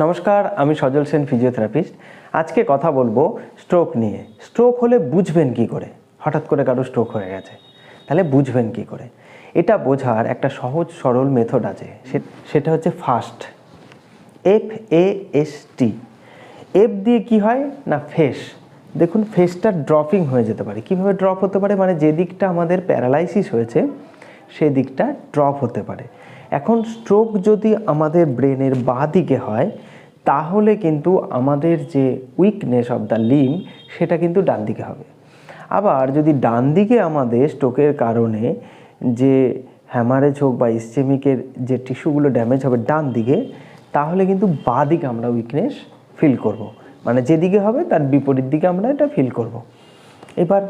নমস্কার, আমি সজল সেন ফিজিওথেরাপিস্ট আজকে কথা বলব স্ট্রোক নিয়ে। স্ট্রোক হলে বুঝবেন কি করে? হঠাৎ করে কারও স্ট্রোক হয়ে গেছে। তাহলে বুঝবেন কি করে? এটা বোঝার একটা সহজ, সরল মেথড আছে। সেটা হচ্ছে fast F A S T F দিয়ে কি হয়? না ফেস দেখুন ফেসটা ড্রপিং হয়ে যেতে পারে। কীভাবে ড্রপ হতে পারে? মানে যে দিকটা আমাদের প্যারালাইসিস হয়েছে সেই দিকটা ড্রপ হতে পারে। এখন স্ট্রোক যদি আমাদের ব্রেনের বাঁ দিকে হয়, তাহলে কিন্তু আমাদের যে উইকনেস অফ দ্য লিম সেটা কিন্তু ডান দিকে হবে আবার যদি ডান দিকে আমাদের স্ট্রোকের কারণে যে হ্যামারেজ হোক বা ইসচেমিকের যে টিস্যুগুলো ড্যামেজ হবে ডান দিকে তাহলে কিন্তু বাঁ দিকে আমরা উইকনেস ফিল করব। মানে যেদিকে হবে, তার বিপরীত দিকে আমরা এটা ফিল করব। এবার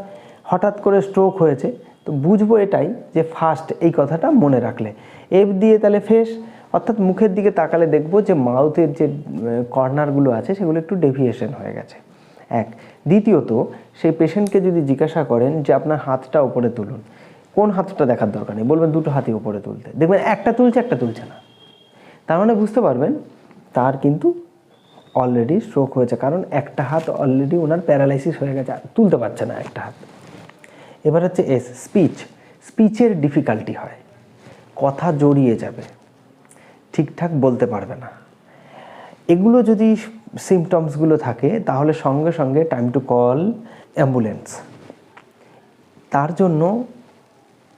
হঠাৎ করে স্ট্রোক হয়েছে তো বুঝব এটাই যে ফার্স্ট এই কথাটা মনে রাখলে। এফ দিয়ে তাহলে ফেস অর্থাৎ মুখের দিকে তাকালে দেখব যে মাউথের যে কর্নারগুলো আছে, সেগুলো একটু ডেভিয়েশন হয়ে গেছে। এক। দ্বিতীয়ত, সেই পেশেন্টকে যদি জিজ্ঞাসা করেন যে আপনার হাতটা ওপরে তুলুন, কোন হাতটা দেখার দরকার নেই? বলবেন দুটো হাতই উপরে তুলতে। দেখবেন একটা তুলছে একটা তুলছে না। তার মানে বুঝতে পারবেন, তার কিন্তু অলরেডি স্ট্রোক হয়েছে। কারণ একটা হাত অলরেডি ওনার প্যারালাইসিস হয়ে গেছে তুলতে পারছে না একটা হাত। এবার হচ্ছে এস স্পিচ স্পিচের ডিফিকাল্টি হয়। কথা জড়িয়ে যাবে। ঠিকঠাক বলতে পারবে না। এগুলো যদি সিমটমসগুলো থাকে, তাহলে সঙ্গে সঙ্গে টাইম টু কল অ্যাম্বুলেন্স তার জন্য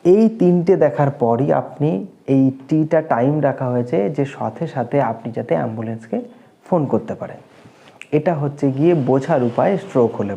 এই তিনটে দেখার পরই আপনি এই টিটা টাইম রাখা হয়েছে যে সাথে সাথে আপনি যাতে অ্যাম্বুলেন্সকে ফোন করতে পারেন। এটা হচ্ছে গিয়ে বোঝার উপায় স্ট্রোক হলে।